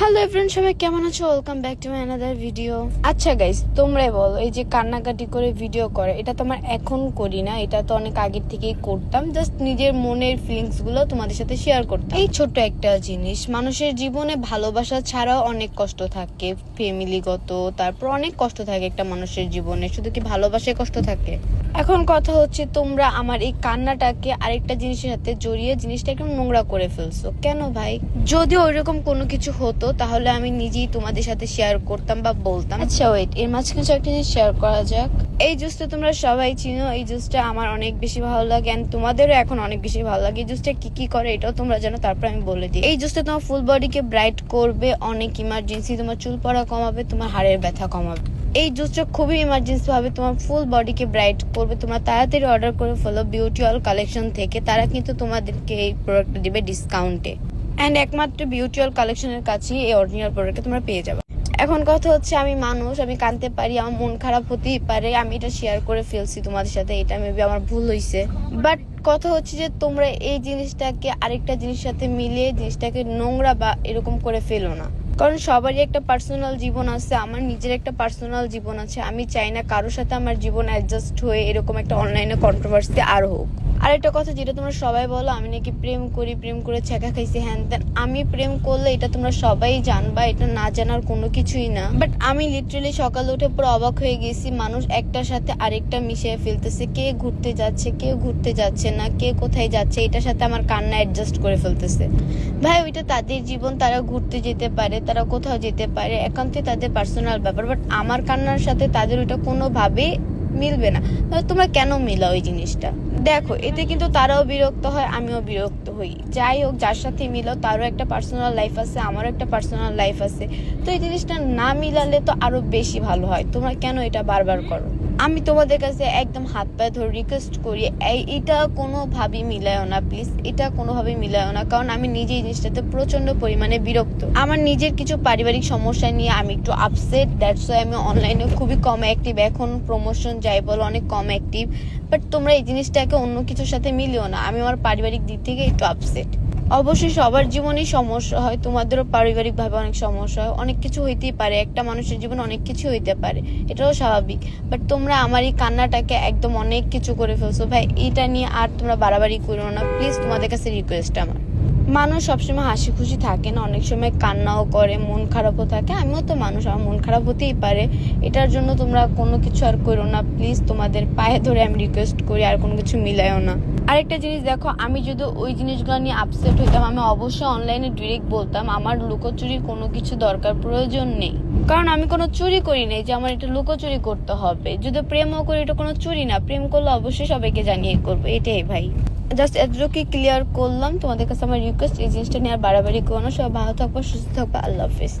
Hello everyone সবাই কেমন আছো? Welcome back to my another video আচ্ছা গাইস তোমরাই বলো, এই যে কান্নাকাটি করে ভিডিও করে, এটা তো আমার এখন করি না, এটা তো অনেক আগের থেকেই করতাম জাস্ট নিজের মনের ফিলিংসগুলো তোমাদের সাথে শেয়ার করতাম। এই ছোট্ট একটা জিনিস, মানুষের জীবনে ভালোবাসা ছাড়াও অনেক কষ্ট থাকে ফ্যামিলিগত তারপর অনেক কষ্ট থাকে একটা মানুষের জীবনে, শুধু কি ভালোবাসায় কষ্ট থাকে? এখন কথা হচ্ছে তোমরা আমার এই কান্নাটাকে আরেকটা জিনিসের সাথে জড়িয়ে জিনিসটা একদম নোংরা করে ফেলছো। কেন ভাই? যদি ওইরকম কোনো কিছু হতো তাহলে আমি নিজেই তোমাদের সাথে শেয়ার করতাম বা বলতাম। আচ্ছা ওয়েট এর মাঝখানে একটা জিনিস শেয়ার করা যাক। এই জুসটা তোমরা সবাই চিনো এই জুসটা আমার অনেক বেশি ভালো লাগে এন্ড তোমাদেরও এখন অনেক বেশি ভালো লাগে। এই জুসটা কি কি করে এটাও তোমরা জানো তারপর আমি বলে দিই। এই জুসটা তোমার ফুল বডিকে ব্রাইট করবে অনেক ইমার্জেন্সি তোমার চুল পড়া কমাবে তোমার হাড়ের ব্যথা কমাবে। এই জুসটা খুবই ইমার্জেন্সি ভাবে তোমার ফুল বডিকে ব্রাইট করবে তোমরা তাড়াতাড়ি অর্ডার করে ফেলো বিউটি অল কালেকশন থেকে তারা কিন্তু তোমাদেরকে এই প্রোডাক্টটা দিবে ডিসকাউন্টে অ্যান্ড একমাত্র বিউটিওয়াল কালেকশনের কাছেই এই অরিজিনাল প্রোডাক্টটা তোমরা পেয়ে যাবে। এখন কথা হচ্ছে, আমি মানুষ, আমি কানতে পারি, আমার মন খারাপ হতেই পারে, আমি এটা শেয়ার করে ফেলছি তোমাদের সাথে, এটা মেবি আমার ভুল হয়েছে বাট কথা হচ্ছে যে, তোমরা এই জিনিসটাকে আরেকটা জিনিসের সাথে মিলিয়ে, জিনিসটাকে নোংরা বা এরকম করে ফেলো না। কারণ সবারই একটা পার্সোনাল জীবন আছে, আমার নিজের একটা পার্সোনাল জীবন আছে, আমি চাই না কারোর সাথে আমার জীবন অ্যাডজাস্ট হয়ে এরকম একটা অনলাইনে কন্ট্রোভার্সি আর হোক। আর একটা কথা যেটা তোমরা সবাই বলো, আমি নাকি প্রেম করি, প্রেম করে ছেঁকা খাইছি, হ্যান ত্যান। আমি প্রেম করলে এটা তোমরা সবাই জানবা, এটা না জানার কোনো কিছুই না। বাট আমি লিটারালি সকালে উঠে পুরো অবাক হয়ে গেছি, মানুষ একটার সাথে আরেকটা মিশিয়ে ফেলতেছে, কে ঘুরতে যাচ্ছে, কে ঘুরতে যাচ্ছে না, কে কোথায় যাচ্ছে, এটার সাথে আমার কান্না অ্যাডজাস্ট করে ফেলতেছে। ভাই, ওইটা তাদের জীবন, তারা ঘুরতে যেতে পারে তারা কোথাও যেতে পারে। একান্তে তাদের পার্সোনাল ব্যাপার বাট আমার কান্নার সাথে তাদের ওইটা কোনোভাবেই মিলবে না। তাহলে তোমরা কেন মিলাও ওই জিনিসটা? দেখো, এতে কিন্তু তারাও বিরক্ত হয়, আমিও বিরক্ত হই। যাই হোক, যার সাথে মিলাও তারও একটা পার্সোনাল লাইফ আছে, আমারও একটা পার্সোনাল লাইফ আছে। তো এই জিনিসটা না মিলালে তো আরও বেশি ভালো হয়। তোমরা কেন এটা বারবার করো? আমি তোমাদের কাছে একদম হাত পায়ে ধরে রিকোয়েস্ট করি, এই, এটা কোনোভাবেই মিলায়ও না প্লিজ এটা কোনোভাবেই মিলায়ও না, কারণ আমি নিজে এই জিনিসটাতে প্রচণ্ড পরিমাণে বিরক্ত। আমার নিজের কিছু পারিবারিক সমস্যা নিয়ে আমি একটু আপসেট দ্যাটস ওয়াই আমি অনলাইনে খুবই কম অ্যাক্টিভ এখন প্রমোশন যাই বলো, অনেক কম অ্যাক্টিভ বাট তোমরা এই জিনিসটাকে অন্য কিছুর সাথে মিলিও না। আমি আমার পারিবারিক দিক থেকে একটু আপসেট অবশ্যই সবার জীবনেই সমস্যা হয়, তোমাদেরও পারিবারিকভাবে অনেক সমস্যা হয়। অনেক কিছু হইতেই পারে, একটা মানুষের জীবনে অনেক কিছু হইতে পারে, এটাও স্বাভাবিক। বাট তোমরা আমার এই কান্নাটাকে একদম অনেক কিছু করে ফেলছো। ভাই, এটা নিয়ে আর তোমরা বাড়াবাড়ি করো না। প্লিজ তোমাদের কাছে রিকোয়েস্ট আমার। মানুষ সবসময় হাসি খুশি থাকে না, অনেক সময় কান্নাও করে, মন খারাপও থাকে। আমিও তো মানুষ, আমার মন খারাপ হতেই পারে। এটার জন্য তোমরা কোনো কিছু আর করো না প্লিজ তোমাদের পায়ে ধরে আমি রিকোয়েস্ট করি, আর কোনো কিছু মিলাইও না। আরেকটা জিনিস দেখো, আমি যদি ওই জিনিসগুলো নিয়ে আপসেট হইতাম, আমি অবশ্যই অনলাইনে ডিরেক্ট বলতাম, আমার লুকোচুরির কোনো কিছু দরকার প্রয়োজন নেই। কারণ আমি কোনো চুরি করি নাই যে আমার এটা লুকোচুরি করতে হবে। যদি প্রেমও করি, এটা কোনো চুরি না, প্রেম করলে অবশ্যই সবাইকে জানিয়ে করব, এটাই ভাই। জাস্ট এতটুকুই ক্লিয়ার করলাম। তোমাদের কাছে আমার রিকোয়েস্ট এই জিনিসটা নিয়ে আর বাড়াবাড়ি করো না। সবাই ভালো থাকব, সুস্থ থাকব। আল্লাহ হাফিজ